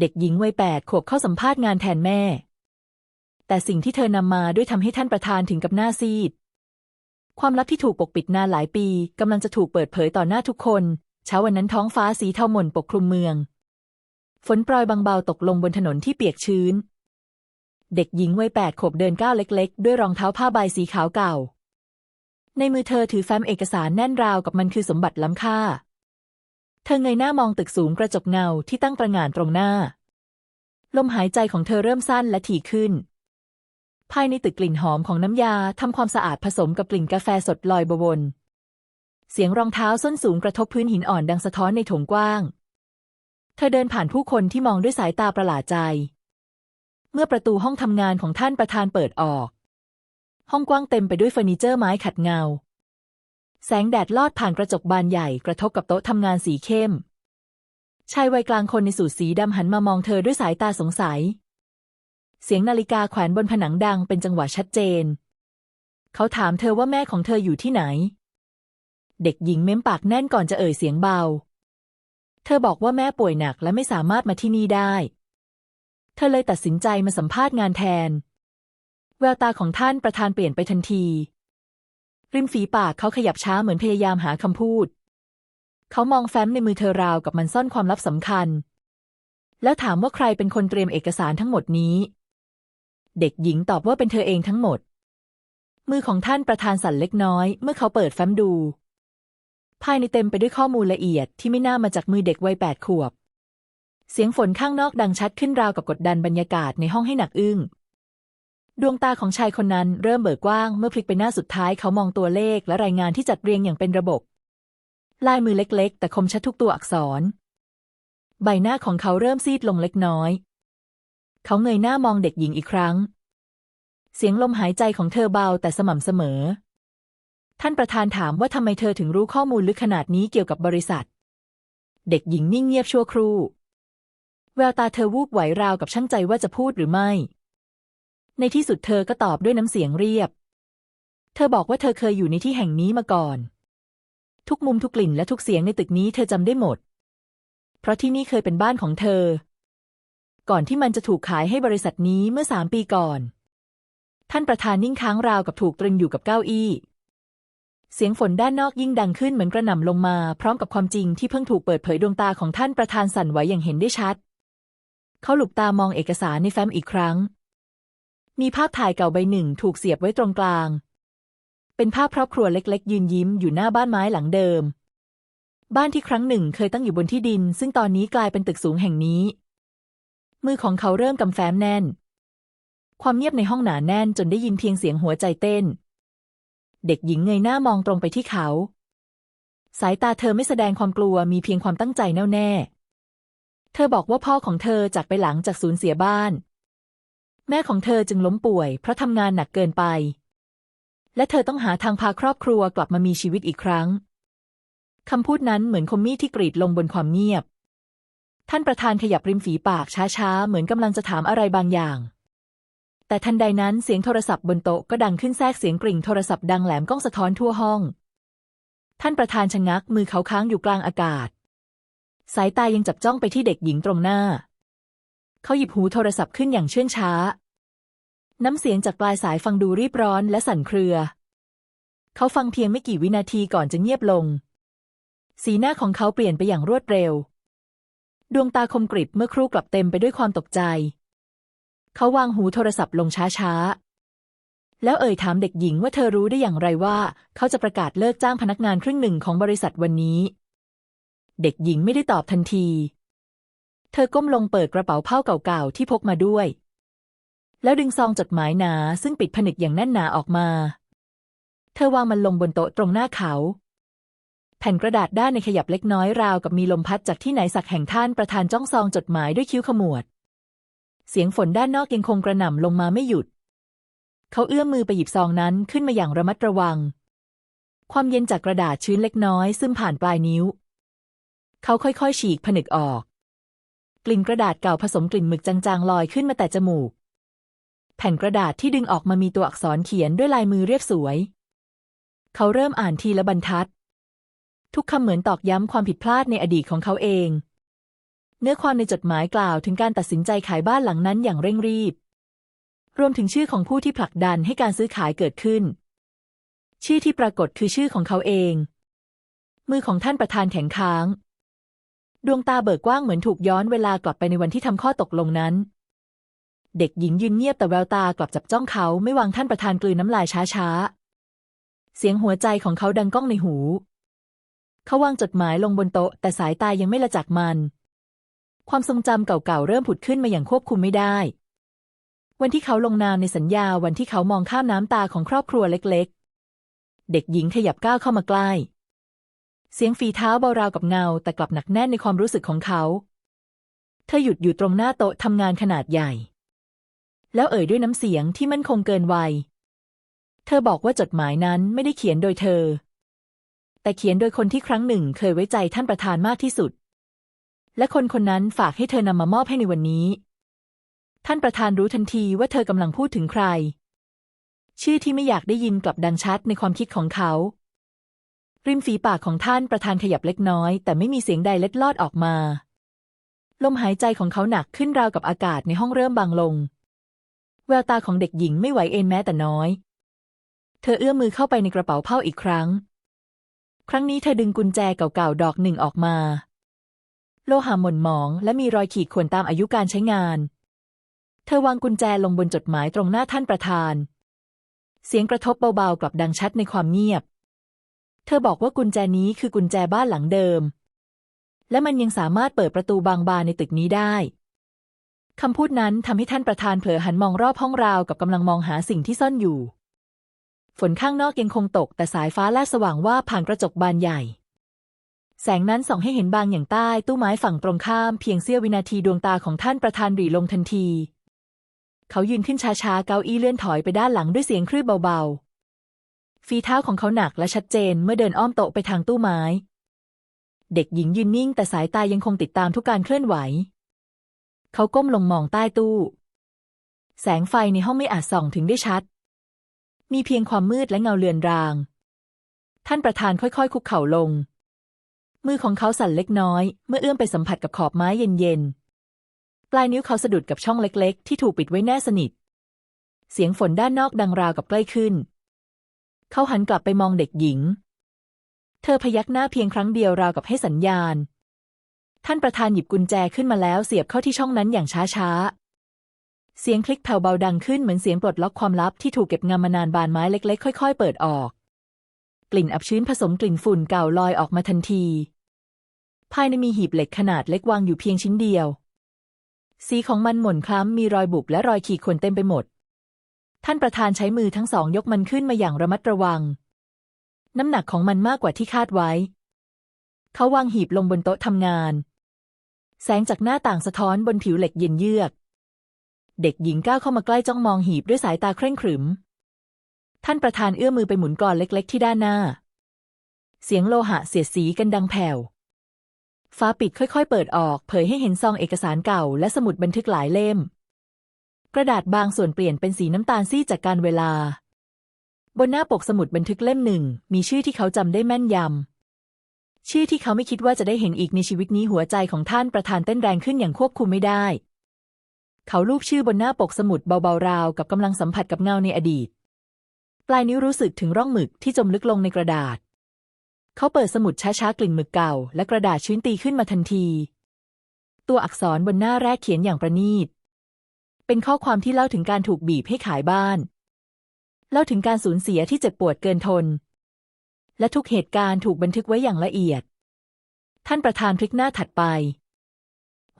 เด็กหญิงวัยแปดขวบเข้าสัมภาษณ์งานแทนแม่ แต่สิ่งที่เธอนำมาด้วยทำให้ท่านประธานถึงกับหน้าซีด ความลับที่ถูกปกปิดนานหลายปีกำลังจะถูกเปิดเผยต่อหน้าทุกคน เช้าวันนั้นท้องฟ้าสีเทาหม่นปกคลุมเมือง ฝนโปรยบางเบาตกลงบนถนนที่เปียกชื้น เด็กหญิงวัยแปดขวบเดินก้าวเล็ก ๆ ด้วยรองเท้าผ้าใบสีขาวเก่า ในมือเธอถือแฟ้มเอกสารแน่นราวกับมันคือสมบัติล้ำค่า เธอเงยหน้ามองตึกสูงกระจกเงาที่ตั้งประงานตรงหน้า ลมหายใจของเธอเริ่มสั้นและถี่ขึ้น ภายในตึกกลิ่นหอมของน้ำยาทำความสะอาดผสมกับกลิ่นกาแฟสดลอยบวน เสียงรองเท้าส้นสูงกระทบพื้นหินอ่อนดังสะท้อนในโถงกว้าง เธอเดินผ่านผู้คนที่มองด้วยสายตาประหลาดใจ เมื่อประตูห้องทำงานของท่านประธานเปิดออก ห้องกว้างเต็มไปด้วยเฟอร์นิเจอร์ไม้ขัดเงา แสงแดดลอดผ่านกระจกบานใหญ่กระทบกับโต๊ะทำงานสีเข้ม ชายวัยกลางคนในสูทสีดำหันมามองเธอด้วยสายตาสงสัย เสียงนาฬิกาแขวนบนผนังดังเป็นจังหวะชัดเจน เขาถามเธอว่าแม่ของเธออยู่ที่ไหน เด็กหญิงเม้มปากแน่นก่อนจะเอ่ยเสียงเบา เธอบอกว่าแม่ป่วยหนักและไม่สามารถมาที่นี่ได้ เธอเลยตัดสินใจมาสัมภาษณ์งานแทน แววตาของท่านประธานเปลี่ยนไปทันที ริมฝีปากเขาขยับช้าเหมือนพยายามหาคำพูด เขามองแฟ้มในมือเธอราวกับมันซ่อนความลับสำคัญ แล้วถามว่าใครเป็นคนเตรียมเอกสารทั้งหมดนี้ เด็กหญิงตอบว่าเป็นเธอเองทั้งหมด มือของท่านประธานสั่นเล็กน้อย เมื่อเขาเปิดแฟ้มดู ภายในเต็มไปด้วยข้อมูลละเอียดที่ไม่น่ามาจากมือเด็กวัยแปดขวบ เสียงฝนข้างนอกดังชัดขึ้นราวกับกดดันบรรยากาศในห้องให้หนักอึ้ง ดวงตาของชายคนนั้นเริ่มเบิกกว้างเมื่อพลิกไปหน้าสุดท้ายเขามองตัวเลขและรายงานที่จัดเรียงอย่างเป็นระบบ ลายมือเล็กๆ แต่คมชัดทุกตัวอักษร ใบหน้าของเขาเริ่มซีดลงเล็กน้อย เขาเงยหน้ามองเด็กหญิงอีกครั้ง เสียงลมหายใจของเธอเบาแต่สม่ำเสมอ ท่านประธานถามว่าทำไมเธอถึงรู้ข้อมูลลึกขนาดนี้เกี่ยวกับบริษัท เด็กหญิงนิ่งเงียบชั่วครู่ แววตาเธอวูบไหวราวกับช่างใจว่าจะพูดหรือไม่ ในที่สุดเธอก็ตอบด้วยน้ำเสียงเรียบ เธอบอกว่าเธอเคยอยู่ในที่แห่งนี้มาก่อน ทุกมุมทุกกลิ่นและทุกเสียงในตึกนี้เธอจำได้หมด เพราะที่นี่เคยเป็นบ้านของเธอ ก่อนที่มันจะถูกขายให้บริษัทนี้เมื่อสามปีก่อน ท่านประธานนิ่งค้างราวกับถูกตรึงอยู่กับเก้าอี้ เสียงฝนด้านนอกยิ่งดังขึ้นเหมือนกระหน่ำลงมา พร้อมกับความจริงที่เพิ่งถูกเปิดเผยดวงตาของท่านประธานสั่นไหวอย่างเห็นได้ชัด เขาหลุบตามองเอกสารในแฟ้มอีกครั้ง มีภาพถ่ายเก่าใบหนึ่งถูกเสียบไว้ตรงกลาง เป็นภาพครอบครัวเล็กๆ ยืนยิ้มอยู่หน้าบ้านไม้หลังเดิม บ้านที่ครั้งหนึ่งเคยตั้งอยู่บนที่ดิน ซึ่งตอนนี้กลายเป็นตึกสูงแห่งนี้ มือของเขาเริ่มกำแฟ้มแน่น ความเงียบในห้องหนาแน่นจนได้ยินเพียงเสียงหัวใจเต้น เด็กหญิงเงยหน้ามองตรงไปที่เขา สายตาเธอไม่แสดงความกลัวมีเพียงความตั้งใจแน่วแน่ เธอบอกว่าพ่อของเธอจากไปหลังจากสูญเสียบ้าน แม่ของเธอจึงล้มป่วย เพราะทำงานหนักเกินไป และเธอต้องหาทางพาครอบครัวกลับมามีชีวิตอีกครั้งคำพูดนั้นเหมือนคมมีดที่กรีดลงบนความเงียบ ท่านประธานขยับริมฝีปากช้าๆ เหมือนกำลังจะถามอะไรบางอย่าง แต่ทันใดนั้นเสียงโทรศัพท์บนโต๊ะก็ดังขึ้นแทรกเสียงกริ่งโทรศัพท์ดังแหลมก้องสะท้อนทั่วห้อง ท่านประธานชะงักมือเขาค้างอยู่กลางอากาศ สายตายังจับจ้องไปที่เด็กหญิงตรงหน้า เขาหยิบหูโทรศัพท์ขึ้นอย่างเชื่องช้า น้ำเสียงจากปลายสายฟังดูรีบร้อนและสั่นเครือ เขาฟังเพียงไม่กี่วินาทีก่อนจะเงียบลง สีหน้าของเขาเปลี่ยนไปอย่างรวดเร็ว ดวงตาคมกริบเมื่อครู่กลับเต็มไปด้วยความตกใจ เขาวางหูโทรศัพท์ลงช้าๆ แล้วเอ่ยถามเด็กหญิงว่าเธอรู้ได้อย่างไรว่า เขาจะประกาศเลิกจ้างพนักงานครึ่งหนึ่งของบริษัทวันนี้ เด็กหญิงไม่ได้ตอบทันที เธอก้มลงเปิดกระเป๋าผ้าเก่าๆที่พกมาด้วย แล้วดึงซองจดหมายหนาซึ่งปิดผนึกอย่างแน่นหนาออกมา เธอวางมันลงบนโต๊ะตรงหน้าเขา แผ่นกระดาษด้านในขยับเล็กน้อยราวกับมีลมพัดจากที่ไหนสักแห่งท่านประธานจ้องซองจดหมายด้วยคิ้วขมวด เสียงฝนด้านนอกยังคงกระหน่ำลงมาไม่หยุด เขาเอื้อมมือไปหยิบซองนั้นขึ้นมาอย่างระมัดระวัง ความเย็นจากกระดาษชื้นเล็กน้อยซึมผ่านปลายนิ้ว เขาค่อยๆ ฉีกผนึกออกก ลิ่นกระดาษเก่าผสมกลิ่นหมึกจางๆลอยขึ้นมาแต่จมูก แผ่นกระดาษที่ดึงออกมามีตัวอักษรเขียนด้วยลายมือเรียบสวย เขาเริ่มอ่านทีละบรรทัด ทุกคำเหมือนตอกย้ำความผิดพลาดในอดีตของเขาเอง เนื้อความในจดหมายกล่าวถึงการตัดสินใจขายบ้านหลังนั้นอย่างเร่งรีบ รวมถึงชื่อของผู้ที่ผลักดันให้การซื้อขายเกิดขึ้น ชื่อที่ปรากฏคือชื่อของเขาเอง มือของท่านประธานแข็งค้าง ดวงตาเบิกกว้างเหมือนถูกย้อนเวลากลับไปในวันที่ทำข้อตกลงนั้น เด็กหญิงยืนเงียบแต่แววตากลับจับจ้องเขาไม่วางท่านประธานกลืนน้ำลายช้าๆ เสียงหัวใจของเขาดังก้องในหู เขาวางจดหมายลงบนโต๊ะ แต่สายตายังไม่ละจากมัน ความทรงจำเก่าๆเริ่มผุดขึ้นมาอย่างควบคุมไม่ได้ วันที่เขาลงนามในสัญญาวันที่เขามองข้ามน้ำตาของครอบครัวเล็ก ๆ เด็กหญิงขยับก้าวเข้ามาใกล้ เสียงฝีเท้าเบาราวกับเงา แต่กลับหนักแน่นในความรู้สึกของเขา เธอหยุดอยู่ตรงหน้าโต๊ะทำงานขนาดใหญ่ แล้วเอ่ยด้วยน้ำเสียงที่มั่นคงเกินวัย เธอบอกว่าจดหมายนั้นไม่ได้เขียนโดยเธอ แต่เขียนโดยคนที่ครั้งหนึ่งเคยไว้ใจท่านประธานมากที่สุด และคนคนนั้นฝากให้เธอนำมามอบให้ในวันนี้ ท่านประธานรู้ทันทีว่าเธอกำลังพูดถึงใคร ชื่อที่ไม่อยากได้ยินกลับดังชัดในความคิดของเขา ริมฝีปากของท่านประธานขยับเล็กน้อย แต่ไม่มีเสียงใดเล็ดลอดออกมา ลมหายใจของเขาหนักขึ้นราวกับอากาศในห้องเริ่มบางลง แววตาของเด็กหญิงไม่ไหวเอ็นแม้แต่น้อย เธอเอื้อมมือเข้าไปในกระเป๋าผ้าอีกครั้ง ครั้งนี้เธอดึงกุญแจเก่าๆดอกหนึ่งออกมา โลหะหม่นหมอง และมีรอยขีดข่วนตามอายุการใช้งาน เธอวางกุญแจลงบนจดหมายตรงหน้าท่านประธาน เสียงกระทบเบาๆกลับดังชัดในความเงียบ เธอบอกว่ากุญแจนี้คือกุญแจบ้านหลังเดิม และมันยังสามารถเปิดประตูบางบานในตึกนี้ได้คำพูดนั้นทำให้ท่านประธานเผลอหันมองรอบห้องราวกับกำลังมองหาสิ่งที่ซ่อนอยู่ ฝนข้างนอกยังคงตกแต่สายฟ้าแลบสว่างว่าผ่านกระจกบานใหญ่ แสงนั้นส่องให้เห็นบางอย่างใต้ตู้ไม้ฝั่งตรงข้ามเพียงเสี้ยววินาทีดวงตาของท่านประธานหรีลงทันที เขายืนขึ้นช้าๆเก้าอี้เลื่อนถอยไปด้านหลังด้วยเสียงครืบเบาๆ ฝีเท้าของเขาหนักและชัดเจนเมื่อเดินอ้อมโต๊ะไปทางตู้ไม้ เด็กหญิงยืนนิ่งแต่สายตายังคงติดตามทุกการเคลื่อนไหว เขาก้มลงมองใต้ตู้ แสงไฟในห้องไม่อาจส่องถึงได้ชัด มีเพียงความมืดและเงาเลือนราง ท่านประธานค่อยๆ คุกเข่าลง มือของเขาสั่นเล็กน้อย เมื่อเอื้อมไปสัมผัสกับขอบไม้เย็นๆ ปลายนิ้วเขาสะดุดกับช่องเล็กๆ ที่ถูกปิดไว้แน่สนิท เสียงฝนด้านนอกดังราวกับใกล้ขึ้น เขาหันกลับไปมองเด็กหญิง เธอพยักหน้าเพียงครั้งเดียวราวกับให้สัญญาณ ท่านประธานหยิบกุญแจขึ้นมาแล้วเสียบเข้าที่ช่องนั้นอย่างช้าๆ เสียงคลิกแผ่วเบาดังขึ้นเหมือนเสียงปลดล็อกความลับที่ถูกเก็บงำมานานบานไม้เล็ก ๆ ค่อย ๆ เปิดออก กลิ่นอับชื้นผสมกลิ่นฝุ่นเก่าลอยออกมาทันที ภายในมีหีบเหล็กขนาดเล็กวางอยู่เพียงชิ้นเดียว สีของมันหม่นคล้ำมีรอยบุบและรอยขีดข่วนเต็มไปหมด ท่านประธานใช้มือทั้งสองยกมันขึ้นมาอย่างระมัดระวัง น้ำหนักของมันมากกว่าที่คาดไว้ เขาวางหีบลงบนโต๊ะทำงาน แสงจากหน้าต่างสะท้อนบนผิวเหล็กเย็นเยือก เด็กหญิงก้าวเข้ามาใกล้จ้องมองหีบด้วยสายตาเคร่งขรึม ท่านประธานเอื้อมมือไปหมุนกรเล็ก ๆ ที่ด้านหน้า เสียงโลหะเสียดสีกันดังแผ่วฟ้าปิดค่อย ๆ เปิดออก เผยให้เห็นซองเอกสารเก่าและสมุดบันทึกหลายเล่ม กระดาษบางส่วนเปลี่ยนเป็นสีน้ำตาลซีดจากการเวลา บนหน้าปกสมุดบันทึกเล่มหนึ่ง มีชื่อที่เขาจำได้แม่นยำ ชื่อที่เขาไม่คิดว่าจะได้เห็นอีกในชีวิตนี้หัวใจของท่านประธานเต้นแรงขึ้นอย่างควบคุมไม่ได้ เขาลูบชื่อบนหน้าปกสมุดเบาๆราวกับกำลังสัมผัสกับเงาในอดีต ปลายนิ้วรู้สึกถึงร่องหมึกที่จมลึกลงในกระดาษ เขาเปิดสมุดช้าๆกลิ่นหมึกเก่า และกระดาษชื้นตีขึ้นมาทันที ตัวอักษรบนหน้าแรกเขียนอย่างประณีต เป็นข้อความที่เล่าถึงการถูกบีบให้ขายบ้าน เล่าถึงการสูญเสียที่เจ็บปวดเกินทน และทุกเหตุการณ์ถูกบันทึกไว้อย่างละเอียด ท่านประธานพลิกหน้าถัดไป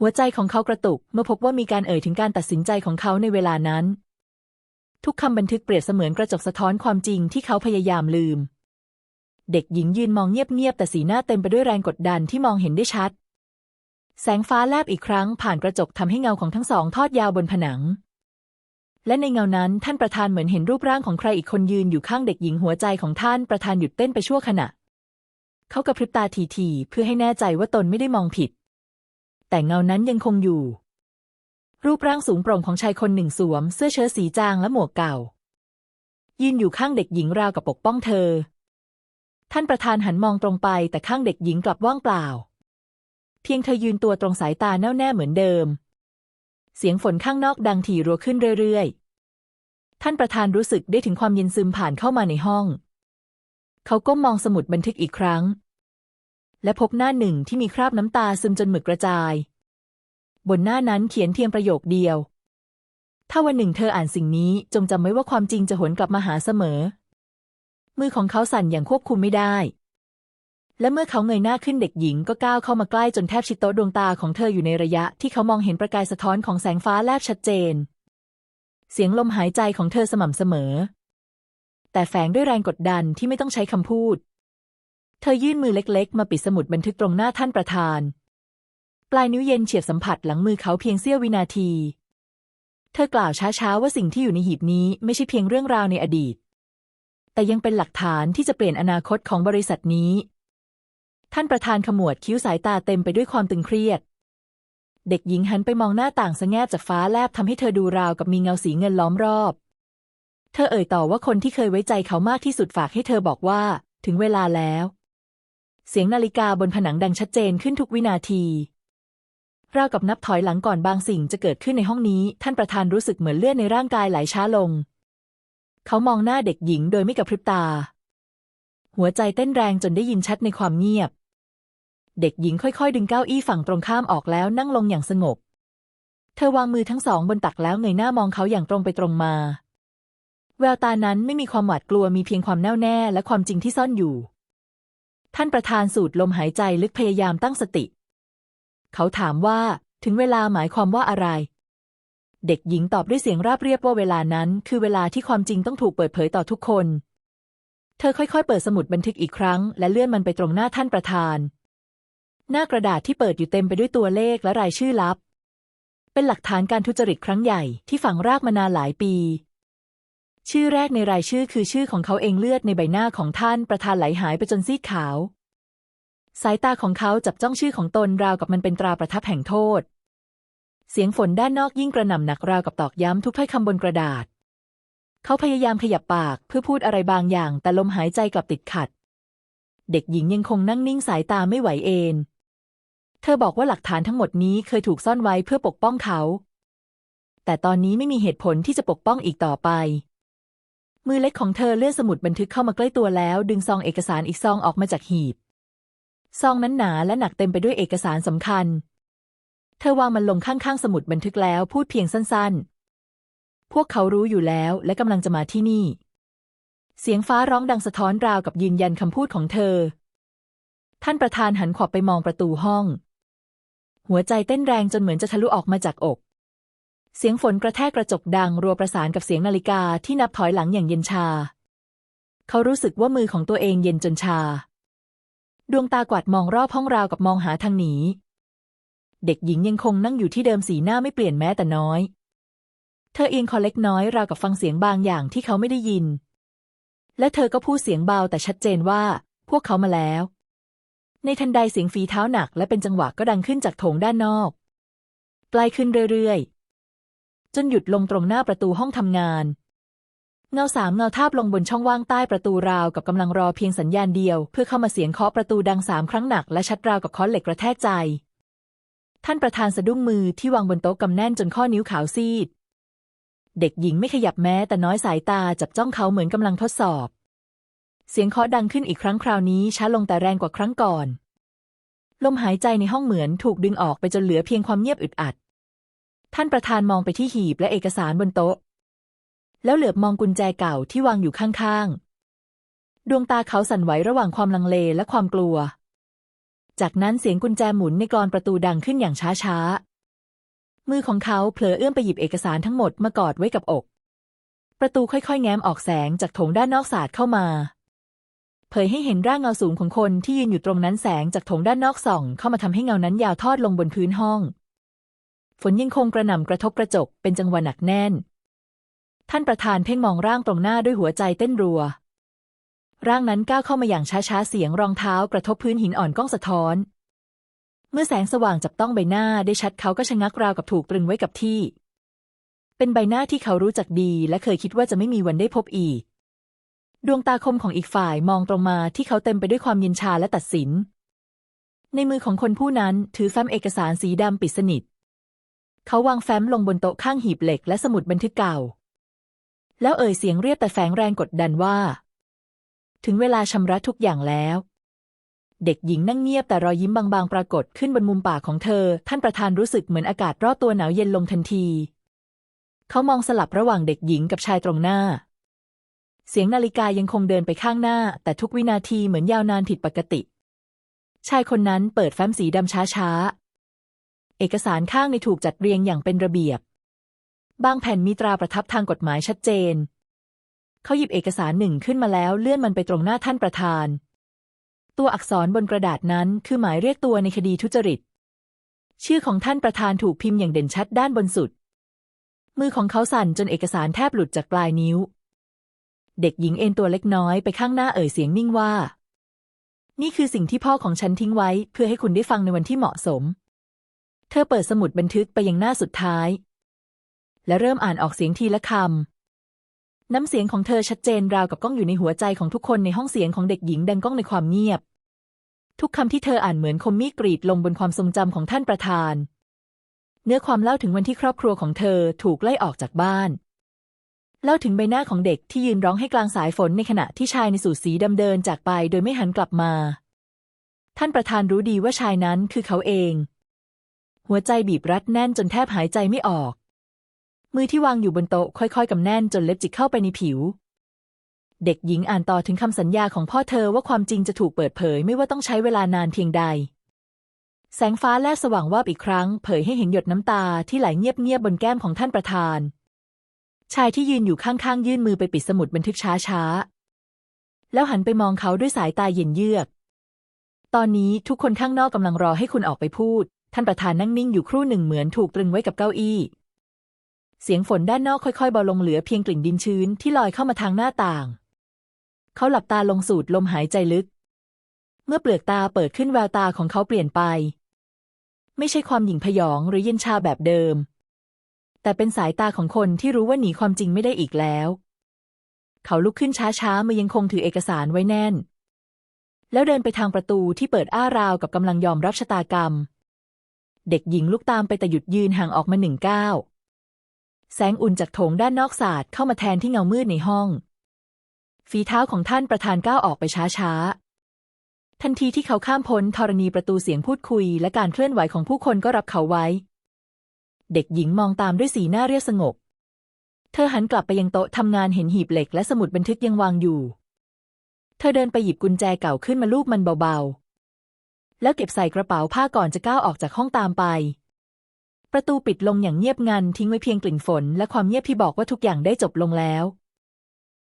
หัวใจของเขากระตุกเมื่อพบว่ามีการเอ่ยถึงการตัดสินใจของเขาในเวลานั้น ทุกคำบันทึกเปรียบเสมือนกระจกสะท้อนความจริงที่เขาพยายามลืม เด็กหญิงยืนมองเงียบๆแต่สีหน้าเต็มไปด้วยแรงกดดันที่มองเห็นได้ชัด แสงฟ้าแลบอีกครั้งผ่านกระจกทำให้เงาของทั้งสองทอดยาวบนผนัง และในเงานั้นท่านประธานเหมือนเห็นรูปร่างของใครอีกคนยืนอยู่ข้างเด็กหญิงหัวใจของท่านประธานหยุดเต้นไปชั่วขณะ เขากระพริบตาทีๆเพื่อให้แน่ใจว่าตนไม่ได้มองผิด แต่เงานั้นยังคงอยู่ รูปร่างสูงโปร่งของชายคนหนึ่งสวม เสื้อเชิ้ตสีจางและหมวกเก่า ยืนอยู่ข้างเด็กหญิงราวกับปกป้องเธอ ท่านประธานหันมองตรงไปแต่ข้างเด็กหญิงกลับว่างเปล่า พียงเธอยืนตัวตรงสายตาแน่วแน่เหมือนเดิม เสียงฝนข้างนอกดังถี่รัวขึ้นเรื่อยๆ ท่านประธานรู้สึกได้ถึงความเย็นซึมผ่านเข้ามาในห้อง เขาก้มมองสมุดบันทึกอีกครั้ง และพบหน้าหนึ่งที่มีคราบน้ำตาซึมจนหมึกกระจาย บนหน้านั้นเขียนเพียงประโยคเดียว ถ้าวันหนึ่งเธออ่านสิ่งนี้จงจำไว้ว่าความจริงจะหวนกลับมาหาเสมอ มือของเขาสั่นอย่างควบคุมไม่ได้ และเมื่อเขาเงยหน้าขึ้นเด็กหญิงก็ก้าวเข้ามาใกล้จนแทบชิดโต๊ะดวงตาของเธออยู่ในระยะที่เขามองเห็นประกายสะท้อนของแสงฟ้าแลบชัดเจน เสียงลมหายใจของเธอสม่ำเสมอ แต่แฝงด้วยแรงกดดันที่ไม่ต้องใช้คำพูด เธอยื่นมือเล็กๆ มาปิดสมุดบันทึกตรงหน้าท่านประธาน ปลายนิ้วเย็นเฉียบสัมผัสหลังมือเขาเพียงเสี้ยววินาที เธอกล่าวช้าๆว่าสิ่งที่อยู่ในหีบนี้ไม่ใช่เพียงเรื่องราวในอดีต แต่ยังเป็นหลักฐานที่จะเปลี่ยนอนาคตของบริษัทนี้ ท่านประธานขมวดคิ้วสายตาเต็มไปด้วยความตึงเครียด เด็กหญิงหันไปมองหน้าต่างสะแงบจากฟ้าแลบทำให้เธอดูราวกับมีเงาสีเงินล้อมรอบ เธอเอ่ยต่อว่าคนที่เคยไว้ใจเขามากที่สุดฝากให้เธอบอกว่า ถึงเวลาแล้ว เสียงนาฬิกาบนผนังดังชัดเจนขึ้นทุกวินาทีราวกับนับถอยหลังก่อนบางสิ่งจะเกิดขึ้นในห้องนี้ ท่านประธานรู้สึกเหมือนเลือดในร่างกายไหลช้าลง เขามองหน้าเด็กหญิงโดยไม่กระพริบตา หัวใจเต้นแรงจนได้ยินชัดในความเงียบ เด็กหญิงค่อยๆ ดึงเก้าอี้ฝั่งตรงข้ามออกแล้วนั่งลงอย่างสงบ เธอวางมือทั้งสองบนตักแล้วเงยหน้ามองเขาอย่างตรงไปตรงมา แววตานั้นไม่มีความหวาดกลัวมีเพียงความแน่วแน่และความจริงที่ซ่อนอยู่ ท่านประธานสูดลมหายใจลึกพยายามตั้งสติ เขาถามว่าถึงเวลาหมายความว่าอะไร เด็กหญิงตอบด้วยเสียงราบเรียบว่าเวลานั้น คือเวลาที่ความจริงต้องถูกเปิดเผยต่อทุกคน เธอค่อยๆ เปิดสมุดบันทึกอีกครั้ง และเลื่อนมันไปตรงหน้าท่านประธาน หน้ากระดาษที่เปิดอยู่เต็มไปด้วยตัวเลขและรายชื่อลับ เป็นหลักฐานการทุจริตครั้งใหญ่ที่ฝังรากมานานหลายปี ชื่อแรกในรายชื่อคือชื่อของเขาเองเลือดในใบหน้าของท่านประธานไหลหายไปจนซีดขาว สายตาของเขาจับจ้องชื่อของตนราวกับมันเป็นตราประทับแห่งโทษ เสียงฝนด้านนอกยิ่งกระหน่ำหนักราวกับตอกย้ำทุกถ้อยคำบนกระดาษ เขาพยายามขยับปากเพื่อพูดอะไรบางอย่าง แต่ลมหายใจกลับติดขัด เด็กหญิงยังคงนั่งนิ่งสายตาไม่ไหวเอง เธอบอกว่าหลักฐานทั้งหมดนี้เคยถูกซ่อนไว้เพื่อปกป้องเขา แต่ตอนนี้ไม่มีเหตุผลที่จะปกป้องอีกต่อไป มือเล็กของเธอเลื่อนสมุดบันทึกเข้ามาใกล้ตัวแล้ว ดึงซองเอกสารอีกซองออกมาจากหีบ ซองนั้นหนาและหนักเต็มไปด้วยเอกสารสำคัญ เธอวางมันลงข้างๆสมุดบันทึกแล้วพูดเพียงสั้นๆ พวกเขารู้อยู่แล้วและกำลังจะมาที่นี่ เสียงฟ้าร้องดังสะท้อนราวกับยืนยันคำพูดของเธอ ท่านประธานหันขวับไปมองประตูห้อง หัวใจเต้นแรงจนเหมือนจะทะลุออกมาจากอก เสียงฝนกระแทกกระจกดังรัวประสานกับเสียงนาฬิกาที่นับถอยหลังอย่างเย็นชา เขารู้สึกว่ามือของตัวเองเย็นจนชา ดวงตากวาดมองรอบห้องราวกับมองหาทางหนี เด็กหญิงยังคงนั่งอยู่ที่เดิมสีหน้าไม่เปลี่ยนแม้แต่น้อย เธอเอียงคอเล็กน้อยราวกับฟังเสียงบางอย่างที่เขาไม่ได้ยิน และเธอก็พูดเสียงเบาแต่ชัดเจนว่า พวกเขามาแล้ว ในทันใดเสียงฝีเท้าหนักและเป็นจังหวะก็ดังขึ้นจากโถงด้านนอกใกล้ขึ้นเรื่อยๆ จนหยุดลงตรงหน้าประตูห้องทำงาน เงาสามเงาทาบลงบนช่องว่างใต้ประตูราวกับกำลังรอเพียงสัญญาณเดียว เพื่อเข้ามาเสียงเคาะประตูดังสามครั้งหนักและชัดราวกับค้อนเหล็กกระแทกใจ ท่านประธานสะดุ้งมือที่วางบนโต๊ะกำแน่นจนข้อนิ้วขาวซีด เด็กหญิงไม่ขยับแม้แต่น้อยสายตาจับจ้องเขาเหมือนกำลังทดสอบ เสียงเคาะดังขึ้นอีกครั้งคราวนี้ช้าลงแต่แรงกว่าครั้งก่อน ลมหายใจในห้องเหมือนถูกดึงออกไปจนเหลือเพียงความเงียบอึดอัด ท่านประธานมองไปที่หีบและเอกสารบนโต๊ะ แล้วเหลือบมองกุญแจเก่าที่วางอยู่ข้างๆ ดวงตาเขาสั่นไหวระหว่างความลังเลและความกลัว จากนั้นเสียงกุญแจหมุนในกรอนประตูดังขึ้นอย่างช้าๆ มือของเขาเผลอเอื้อมไปหยิบเอกสารทั้งหมดมากอดไว้กับอก ประตูค่อยๆ แง้มออกแสงจากโถงด้านนอกสาดเข้ามา เผยให้เห็นร่างเงาสูงของคนที่ยืนอยู่ตรงนั้นแสงจากโถงด้านนอกส่อง เข้ามาทำให้เงานั้นยาวทอดลงบนพื้นห้อง ฝนยังคงกระหน่ำกระทบกระจกเป็นจังหวะหนักแน่น ท่านประธานเพ่งมองร่างตรงหน้าด้วยหัวใจเต้นรัว ร่างนั้นก้าวเข้ามาอย่างช้าๆเสียงรองเท้ากระทบพื้นหินอ่อนก้องสะท้อน เมื่อแสงสว่างจับต้องใบหน้าได้ชัดเขาก็ชะงักราวกับถูกตรึงไว้กับที่ เป็นใบหน้าที่เขารู้จักดี และเคยคิดว่าจะไม่มีวันได้พบอีก ดวงตาคมของอีกฝ่ายมองตรงมาที่เขาเต็มไปด้วยความเย็นชาและตัดสิน ในมือของคนผู้นั้นถือแฟ้มเอกสารสีดำปิดสนิท เขาวางแฟ้มลงบนโต๊ะข้างหีบเหล็กและสมุดบันทึกเก่า แล้วเอ่ยเสียงเรียบแต่แฝงแรงกดดันว่า ถึงเวลาชำระทุกอย่างแล้ว เด็กหญิงนั่งเงียบแต่รอยยิ้มบางๆ ปรากฏขึ้นบนมุมปากของเธอ ท่านประธานรู้สึกเหมือนอากาศรอบตัวหนาวเย็นลงทันที เขามองสลับระหว่างเด็กหญิงกับชายตรงหน้า เสียงนาฬิกายังคงเดินไปข้างหน้า แต่ทุกวินาทีเหมือนยาวนานผิดปกติ ชายคนนั้นเปิดแฟ้มสีดำช้าๆ เอกสารข้างในถูกจัดเรียงอย่างเป็นระเบียบ บางแผ่นมีตราประทับทางกฎหมายชัดเจน เขาหยิบเอกสารหนึ่งขึ้นมาแล้วเลื่อนมันไปตรงหน้าท่านประธาน ตัวอักษรบนกระดาษนั้นคือหมายเรียกตัวในคดีทุจริต ชื่อของท่านประธานถูกพิมพ์อย่างเด่นชัดด้านบนสุด มือของเขาสั่นจนเอกสารแทบหลุดจากปลายนิ้ว เด็กหญิงเอ็นตัวเล็กน้อยไปข้างหน้าเอ่ยเสียงนิ่งว่า นี่คือสิ่งที่พ่อของฉันทิ้งไว้ เพื่อให้คุณได้ฟังในวันที่เหมาะสม เธอเปิดสมุดบันทึกไปยังหน้าสุดท้าย และเริ่มอ่านออกเสียงทีละคำ น้ำเสียงของเธอชัดเจนราวกับก้องอยู่ในหัวใจของทุกคนในห้องเสียงของเด็กหญิงดังก้องในความเงียบ ทุกคำที่เธออ่านเหมือนคมมีดกรีดลงบนความทรงจำของท่านประธาน เนื้อความเล่าถึงวันที่ครอบครัวของเธอถูกไล่ออกจากบ้าน เล่าถึงใบหน้าของเด็กที่ยืนร้องให้กลางสายฝนในขณะที่ชายในสูทสีดำเดินจากไปโดยไม่หันกลับมา ท่านประธานรู้ดีว่าชายนั้นคือเขาเอง หัวใจบีบรัดแน่นจนแทบหายใจไม่ออก มือที่วางอยู่บนโต๊ะค่อยๆกำแน่นจนเล็บจิกเข้าไปในผิว เด็กหญิงอ่านต่อถึงคำสัญญาของพ่อเธอว่าความจริงจะถูกเปิดเผยไม่ว่าต้องใช้เวลานานเพียงใด แสงฟ้าแลบสว่างวาบอีกครั้ง เผยให้เห็นหยดน้ำตาที่ไหลเงียบๆบนแก้มของท่านประธาน ชายที่ยืนอยู่ข้างๆ ยื่นมือไปปิดสมุดบันทึกช้าๆ แล้วหันไปมองเขาด้วยสายตาเย็นเยือก ตอนนี้ทุกคนข้างนอกกำลังรอให้คุณออกไปพูด ท่านประธานนั่งนิ่งอยู่ครู่หนึ่งเหมือนถูกตรึงไว้กับเก้าอี้ เสียงฝนด้านนอกค่อยๆเบาลงเหลือเพียงกลิ่นดินชื้นที่ลอยเข้ามาทางหน้าต่าง เขาหลับตาลงสูดลมหายใจลึก เมื่อเปลือกตาเปิดขึ้นแววตาของเขาเปลี่ยนไป ไม่ใช่ความหยิ่งพยองหรือเย็นชาแบบเดิม แต่เป็นสายตาของคนที่รู้ว่าหนีความจริงไม่ได้อีกแล้ว เขาลุกขึ้นช้าๆมือยังคงถือเอกสารไว้แน่น แล้วเดินไปทางประตูที่เปิดอ้าราวกับกำลังยอมรับชะตากรรม เด็กหญิงลุกตามไปแต่หยุดยืนห่างออกมาหนึ่งก้าวแสงอุ่นจากโถงด้านนอกศาสตร์เข้ามาแทนที่เงามืดในห้อง ฝีเท้าของท่านประธานก้าวออกไปช้าๆ ทันทีที่เขาข้ามพ้นธรณีประตูเสียงพูดคุย และการเคลื่อนไหวของผู้คนก็รับเขาไว้ เด็กหญิงมองตามด้วยสีหน้าเรียบสงบ เธอหันกลับไปยังโต๊ะทำงานเห็นหีบเหล็กและสมุดบันทึกยังวางอยู่ เธอเดินไปหยิบกุญแจเก่าขึ้นมาลูบมันเบาๆ แล้วเก็บใส่กระเป๋าผ้าก่อนจะก้าวออกจากห้องตามไป ประตูปิดลงอย่างเงียบงันทิ้งไว้เพียงกลิ่นฝนและความเงียบที่บอกว่าทุกอย่างได้จบลงแล้ว